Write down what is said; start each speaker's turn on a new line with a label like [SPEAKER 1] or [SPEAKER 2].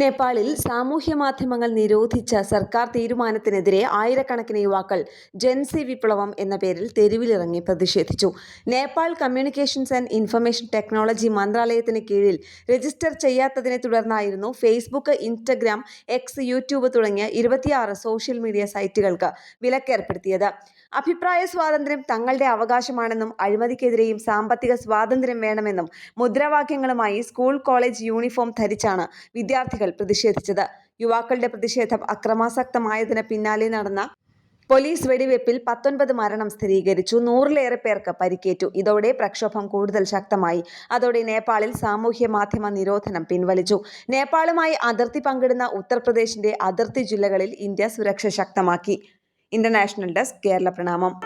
[SPEAKER 1] നേപ്പാളിൽ സാമൂഹ്യ മാധ്യമങ്ങൾ നിരോധിച്ച സർക്കാർ തീരുമാനത്തിനെതിരെ ആയിരക്കണക്കിന് യുവാക്കൾ ജൻസി വിപ്ലവം എന്ന പേരിൽ തെരുവിലിറങ്ങി പ്രതിഷേധിച്ചു. Nepal communications and information technology മന്ത്രാലയത്തിന് കീഴിൽ രജിസ്റ്റർ ചെയ്യാത്തതിനെ തുടർന്നായിരുന്നു ഫേസ്ബുക്ക് ഇൻസ്റ്റഗ്രാം എക്സ് യൂട്യൂബ് തുടങ്ങിയ ഇരുപത്തിയാറ് സോഷ്യൽ മീഡിയ സൈറ്റുകൾക്ക് വിലക്കേർപ്പെടുത്തിയത്. അഭിപ്രായ സ്വാതന്ത്ര്യം തങ്ങളുടെ അവകാശമാണെന്നും അഴിമതിക്കെതിരെയും സാമ്പത്തിക സ്വാതന്ത്ര്യം വേണമെന്നും മുദ്രാവാക്യങ്ങളുമായി സ്കൂൾ കോളേജ് യൂണിഫോം ധരിച്ചാണ് വിദ്യാർത്ഥികൾ പ്രതിഷേധിച്ചത്. യുവാക്കളുടെ പ്രതിഷേധം അക്രമാസക്തമായതിന് പിന്നാലെ നടന്ന പോലീസ് വെടിവെപ്പിൽ പത്തൊൻപത് മരണം സ്ഥിരീകരിച്ചു. നൂറിലേറെ പേർക്ക് പരിക്കേറ്റു. ഇതോടെ പ്രക്ഷോഭം കൂടുതൽ ശക്തമായി. അതോടെ നേപ്പാളിൽ സാമൂഹ്യ മാധ്യമ നിരോധനം പിൻവലിച്ചു. നേപ്പാളുമായി അതിർത്തി പങ്കിടുന്ന ഉത്തർപ്രദേശിന്റെ അതിർത്തി ജില്ലകളിൽ ഇന്ത്യ സുരക്ഷ ശക്തമാക്കി. ഇന്റർനാഷണൽ ഡെസ്ക് കേരള പ്രണാമം.